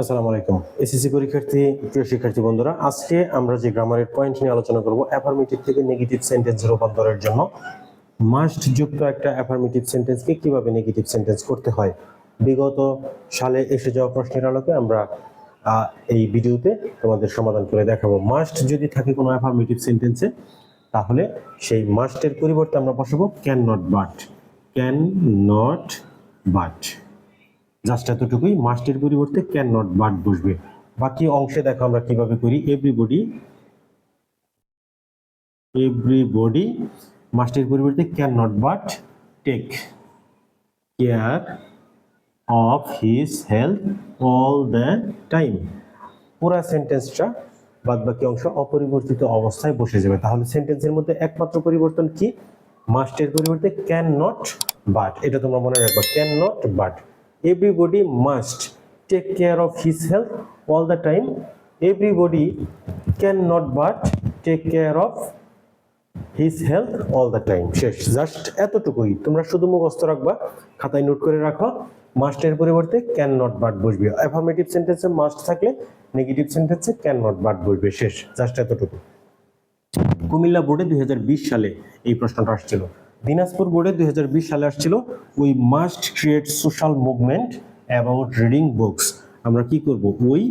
আসসালামু আলাইকুম। এসএসসি পরীক্ষার্থী, প্রিয় শিক্ষার্থী বন্ধুরা, আজকে আমরা যে গ্রামারের পয়েন্ট নিয়ে আলোচনা করব অ্যাফার্মেটিভ থেকে নেগেটিভ সেন্টেন্স রূপান্তরের জন্য। মাস্ট যুক্ত একটা অ্যাফার্মেটিভ সেন্টেন্সকে কীভাবে নেগেটিভ সেন্টেন্স করতে হয়? বিগত সালে এসে যাওয়া প্রশ্নের আলোকে আমরা এই ভিডিওতে তোমাদের সমাধান করে দেখাবো। মাস্ট যদি থাকে কোনো অ্যাফার্মেটিভ সেন্টেন্সে তাহলে সেই মাস্টের পরিবর্তে আমরা বসাবো can not but can not but just এতটুকুই, মাস্টের পরিবর্তে ক্যান নট বাট বসবে। বাকি অংশে দেখো আমরা কীভাবে করি এভরিবডি এভরিবডি মাস্টের পরিবর্তে can not but take care of his health all the time পুরা সেন্টেন্সটা বাদ বাকি অংশ অপরিবর্তিত অবস্থায় বসে যাবে। তাহলে সেন্টেন্সের মধ্যে একমাত্র পরিবর্তন কি? মাস্টের পরিবর্তে ক্যান নট বাট এটা তোমরা মনে রাখবে can not but must take care of his health all the time everybody can not but take care of his health all the time শেষ। জাস্ট এতটুকুই। তোমরা শুধু মুখস্থ রাখবা, খাতায় নোট করে রাখো। মাস্টের পরিবর্তে ক্যান নট বাট বসবে অ্যাফার্মেটিভ সেন্টেন্সে মাস্ট থাকলে নেগেটিভ সেন্টেন্সে ক্যান নট বাট বসবে। শেষ। জাস্ট এতটুকু। কুমিল্লা বোর্ডে দুই হাজার বিশ সালে এই প্রশ্নটা আসছিল। দিনাজপুর বোর্ডে দুই হাজার বিশ সালে আসছিল we must create social movement about reading books. আমরা কি করব? We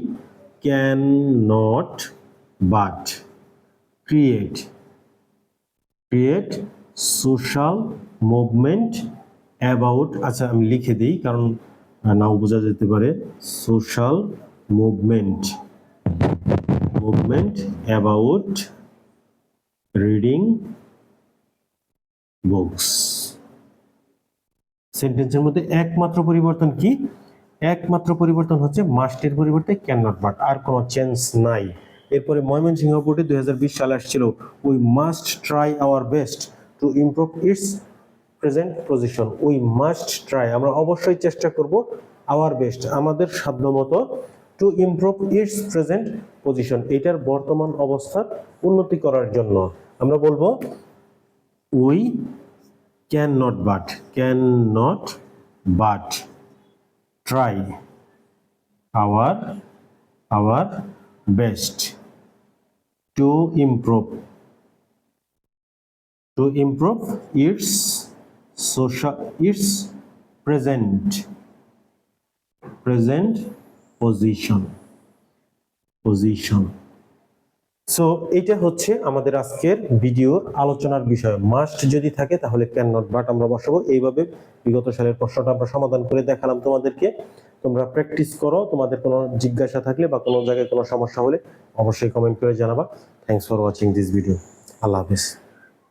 can not but create create social movement about আচ্ছা আমি লিখে দিই কারণ নাও বোঝা যেতে পারে, social movement movement about reading books. সেন্টেন্সের মধ্যে একমাত্র পরিবর্তন কি? একমাত্র পরিবর্তন হচ্ছে মাস্টের পরিবর্তে ক্যান নট বাট আর কোনো চেঞ্জ নাই। এরপরে ময়মনসিংহ বোর্ডে দুই হাজার বিশ সালে আসছিল। We must try our best to improve its present position we must try আমরা অবশ্যই চেষ্টা করব আওয়ার বেস্ট আমাদের সাধ্যমতো to improve its present position এটার বর্তমান অবস্থার উন্নতি করার জন্য। আমরা বলব we can not but can not but try our our best to improve to improve its social, its present present position position. So এটা হচ্ছে আমাদের আজকের ভিডিওর আলোচনার বিষয়। মাস্ট যদি থাকে, তাহলে ক্যান নট বাট আমরা বসাবো। এইভাবে বিগত সালের প্রশ্নটা আমরা সমাধান করে দেখালাম তোমাদেরকে। তোমরা প্র্যাকটিস করো, তোমাদের কোনো জিজ্ঞাসা থাকলে বা কোনো জায়গায় কোনো সমস্যা হলে অবশ্যই কমেন্ট করে জানাবা। Thanks for watching this video Allah Hafiz.